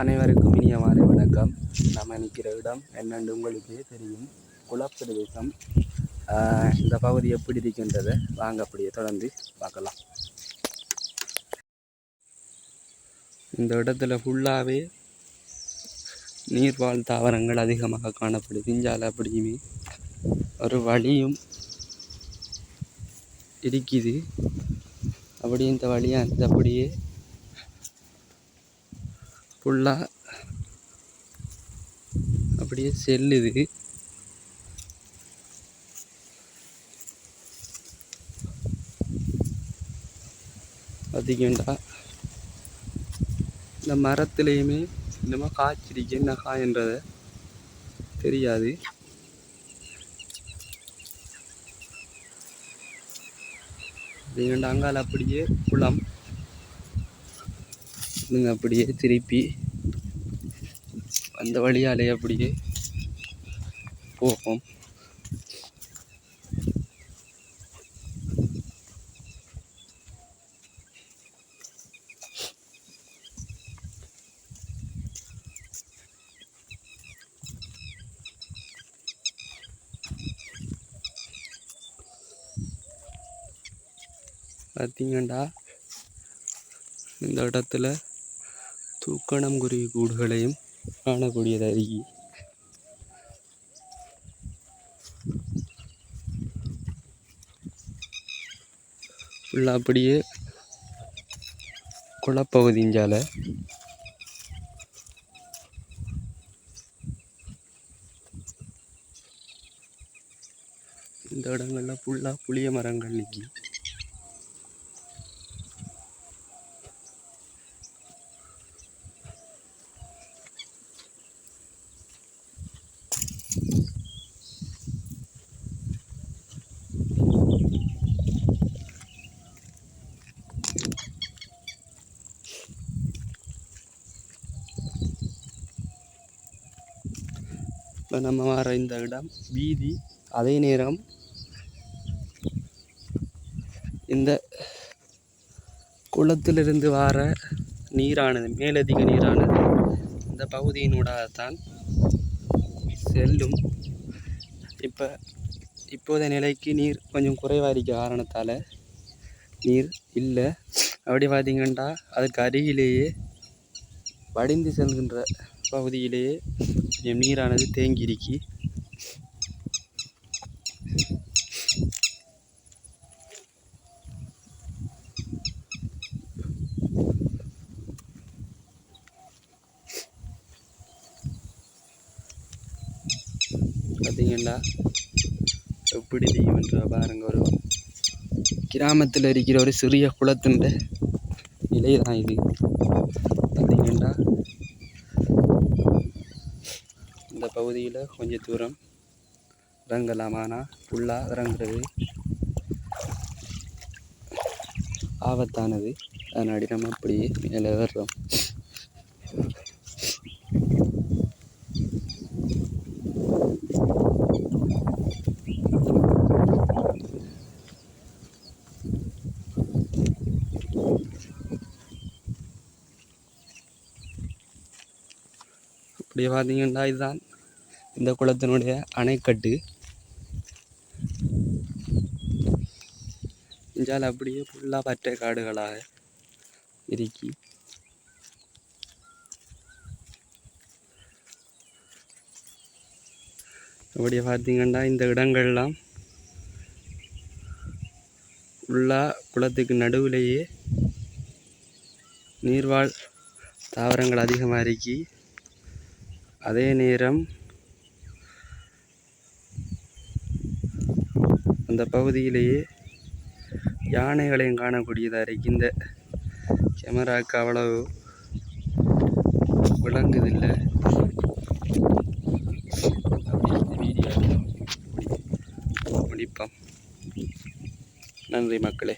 அனைவருக்கும் இனிய மாலை வணக்கம். நம்ம நிற்கிற இடம் என்னென்று உங்களுக்கே தெரியும். குலப்பிரதேசம் இந்த பகுதி எப்படி இருக்கின்றதை வாங்க அப்படியே தொடர்ந்து பார்க்கலாம். இந்த இடத்துல ஃபுல்லாகவே நீர்வாழ் தாவரங்கள் அதிகமாக காணப்படுது. இஞ்சால் அப்படியுமே ஒரு வழியும் இருக்குது. அப்படி இந்த வழியாக அப்படியே ஃபுல்லாக அப்படியே செல்லுது. பார்த்திங்கண்டா இந்த மரத்துலேயுமே இன்னமும் காய்ச்சிருக்கு என்ன காயன்றதை தெரியாது. அப்படிங்கண்டா அங்கால அப்படியே குளம். அப்படியே திருப்பி அந்த வழியாலே அப்படியே போகும் பார்த்தீங்கண்டா இந்த இடத்துல தூக்கணம் குருவி கூடுகளையும் காணக்கூடியதாக இருக்கு ஃபுல்லாக அப்படியே குளப்பகுதிஞ்சால இந்த இடங்கள்ல ஃபுல்லாக புளிய மரங்கள் நிற்கி இப்போ நம்ம வர இந்த இடம் வீதி அதே நேரம் இந்த குளத்திலிருந்து வர நீரானது மேலதிக நீரானது இந்த பகுதியினூடாகத்தான் செல்லும். இப்போ இப்போதைய நிலைக்கு நீர் கொஞ்சம் குறைவாக இருக்க காரணத்தால் நீர் இல்லை. அப்படி பார்த்திங்கன்னா அதுக்கு அருகிலேயே வடிந்து செல்கின்ற பகுதியிலேயே கொஞ்சம் நீரானது தேங்கி இருக்கி பார்த்தீங்கன்னா எப்படி தெரியுமென்ற பாருங்க ஒரு கிராமத்தில் இருக்கிற ஒரு சிறிய குளத்தின் நிலை தான் இது பார்த்தீங்கன்னா இந்த பகுதியில் கொஞ்சம் தூரம் இறங்கலாம் ஆனால் ஃபுல்லாக இறங்குறது ஆபத்தானது. அதனாடி நம்ம அப்படியே மேலே வர்றோம். அப்படியே பார்த்தீங்கன்னா இதுதான் இந்த குளத்தினுடைய அணைக்கட்டு. இஞ்சால் அப்படியே ஃபுல்லாக பற்றை காடுகளாக இருக்கி அப்படியே பார்த்தீங்கன்னா இந்த இடங்கள்லாம் ஃபுல்லாக குளத்துக்கு நடுவிலேயே நீர்வாழ் தாவரங்கள் அதிகமாக இருக்கி அதே நேரம் அந்த பகுதியிலேயே யானைகளையும் காணக்கூடியதாக இருக்குது இந்த கேமராவுக்கு அவ்வளவு விளங்குதில்லை. வீடியோ முடிப்போம் நன்றி மக்களே.